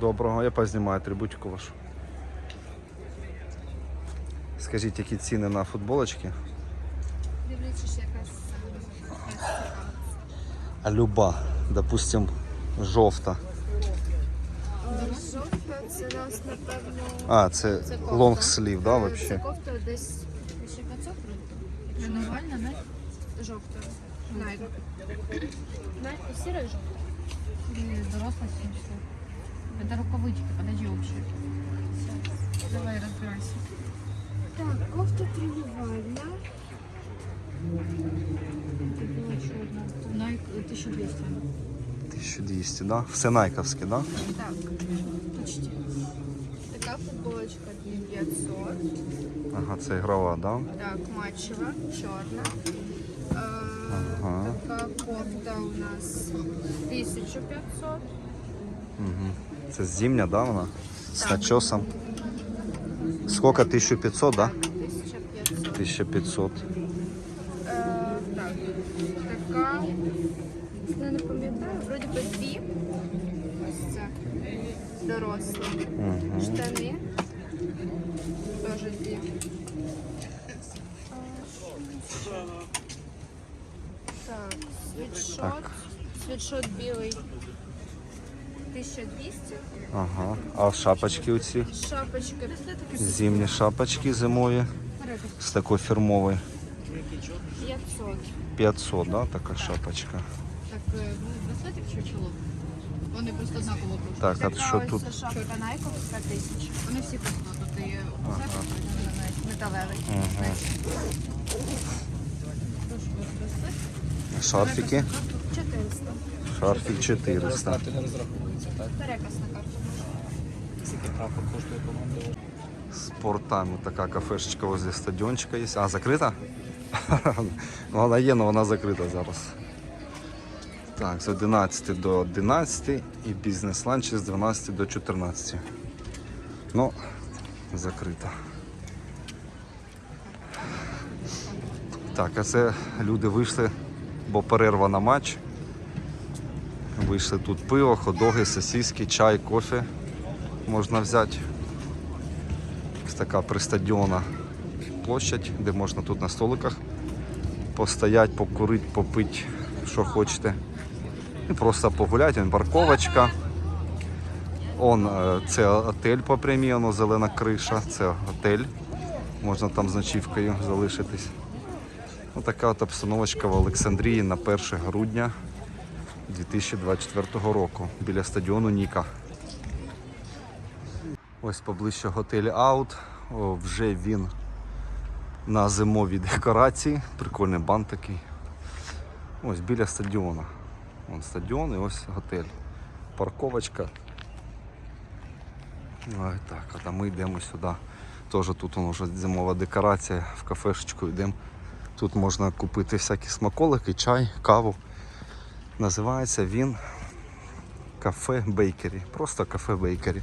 Доброго, я познімаю атрибутику вашу. Скажіть, які ціни на футболочки? Дивлячись, якась А люба, допустим, жовта. жовта, це нас напевно. А, це лонгслів, да, Е, вообще? Це кофта десь 1500 Якщо нормально, не? Жовта. Найк. Найк сіра і жовта. Или взрослая 70. Это рукавычки, подожди общие. Давай разбирайся. Так, кофта тренувальна. Это была еще одна. Nike 1200. 1200, да? Все найковське, да? Так, почти. Така футболочка 2500. Ага, це ігрова, да? Так, матчева, чорна. Е, Ага. Така кофта у нас 1500. Угу. Це зимня, да, вона? З Так. начосом. Сколько? 1500, да? 1500. 1500. Е, так, така, я не пам'ятаю, вроді би дві. Ось це дорослі. Угу. Штани. Теж дві. Так, світшот. Так. Світшот білий. 1200. Ага. А шапочки оці? Шапочка. Зимні шапочки зимові. З такої фірмової. 500. 500, да, така шапочка. Так, е, ну, браслетик чи чоло? Вони просто однаково. Так, а що тут? шапка найковська 1000. Вони всі просто тут і ага. Металевий. Браслет. Шарфики? 400. Шарфик 400. Не так? Переказ на карту. Скільки трапа коштує команда? Спортами така кафешечка возле стадіончика є. А, закрита? Ну, вона є, але вона закрита зараз. Так, з 11 до 11 і бізнес-ланч з 12 до 14. Ну, закрита. Так, а це люди вийшли, бо перерва на матч. Вийшли тут пиво, ходоги, сосиски, чай, кофе можна взяти. Ось така пристадіона площадь, де можна тут на столиках постоять, покурити, попити, що хочете. І просто погуляти, Вон парковочка. Он, е, це отель по прямій, зелена криша, це готель. Можна там з ночівкою залишитись. Ось така от обстановочка в Олександрії на 1 грудня 2024 року біля стадіону Ніка. Ось поближче готель Аут. Вже він на зимовій декорації. Прикольний бант такий. Ось біля стадіону. Вон стадіон і ось готель. Парковочка. Ой, так, а ми йдемо сюди. Теж тут воно вже зимова декорація, в кафешечку йдемо. Тут можна купити всякі смаколики, чай, каву. Називається він кафе Бейкері. Просто кафе Бейкері.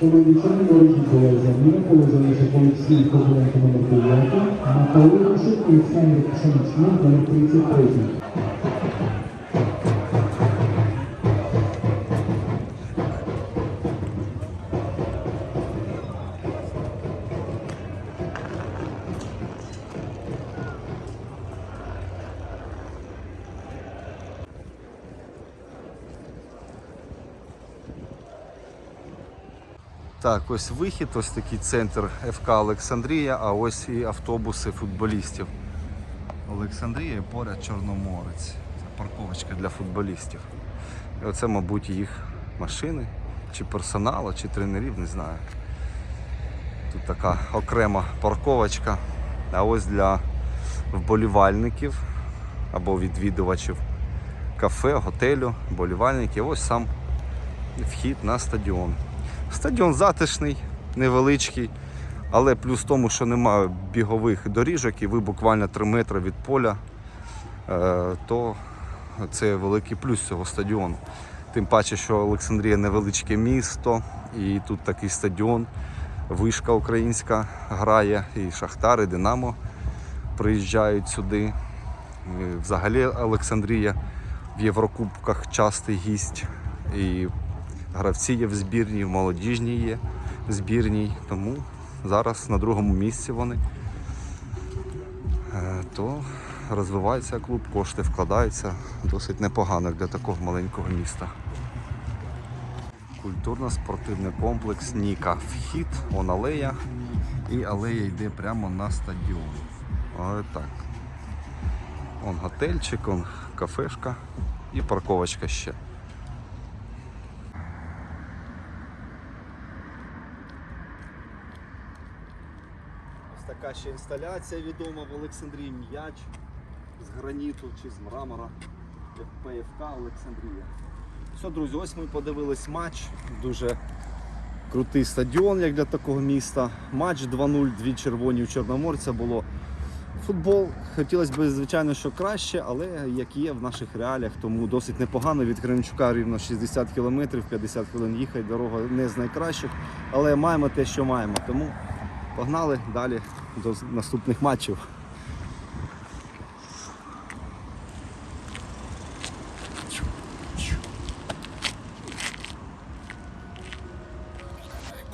Колеї заміна поле залишить Олексій Коваленко номер 9, Наталія Рушик, Олександр Пшеничний номер 33. Так, ось вихід, ось такий центр ФК Олександрія, а ось і автобуси футболістів. Олександрія і поряд Чорноморець. Це парковочка для футболістів. І оце, мабуть, їх машини, чи персоналу, чи тренерів, не знаю. Тут така окрема парковочка. А ось для вболівальників або відвідувачів кафе, готелю, вболівальників. Ось сам вхід на стадіон. Стадіон затишний, невеличкий, але плюс в тому, що немає бігових доріжок і ви буквально 3 метри від поля, е, то це великий плюс цього стадіону. Тим паче, що Олександрія невеличке місто, і тут такий стадіон, вишка українська грає, і Шахтар, і Динамо приїжджають сюди. І Взагалі Олександрія в Єврокубках частий гість. І гравці є в збірній, в молодіжній є в збірній. Тому зараз на другому місці вони. Е, То розвивається клуб, кошти вкладаються досить непогано для такого маленького міста. Культурно-спортивний комплекс Ніка. Вхід, он алея. І алея йде прямо на стадіон. Ось так. Он готельчик, он кафешка і парковочка ще. Така ще інсталяція відома в Олександрії м'яч з граніту чи з мрамора. як ПФК Олександрія. Все, друзі, ось ми подивились матч. Дуже крутий стадіон, як для такого міста. Матч 2-0, дві червоні у Чорноморця було. Футбол хотілося б, звичайно, що краще, але як є в наших реаліях, тому досить непогано. Від Кременчука рівно 60 кілометрів, 50 хвилин їхати, дорога не з найкращих, але маємо те, що маємо. Тому погнали далі до наступних матчів.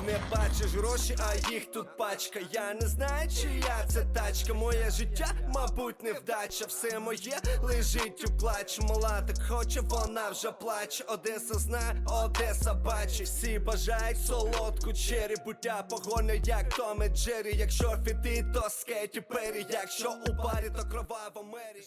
Не бачиш гроші, а їх тут пачка. Я не знаю, чия це тачка. Моє життя, мабуть, невдача. Все моє лежить у плач. Мала так хоче, вона вже плаче. Одеса знає, Одеса бачить. Всі бажають солодку чері. Буття погоня, як Том і Джері. Якщо фіти, то скейті пері. Якщо у барі, то кроваво мері.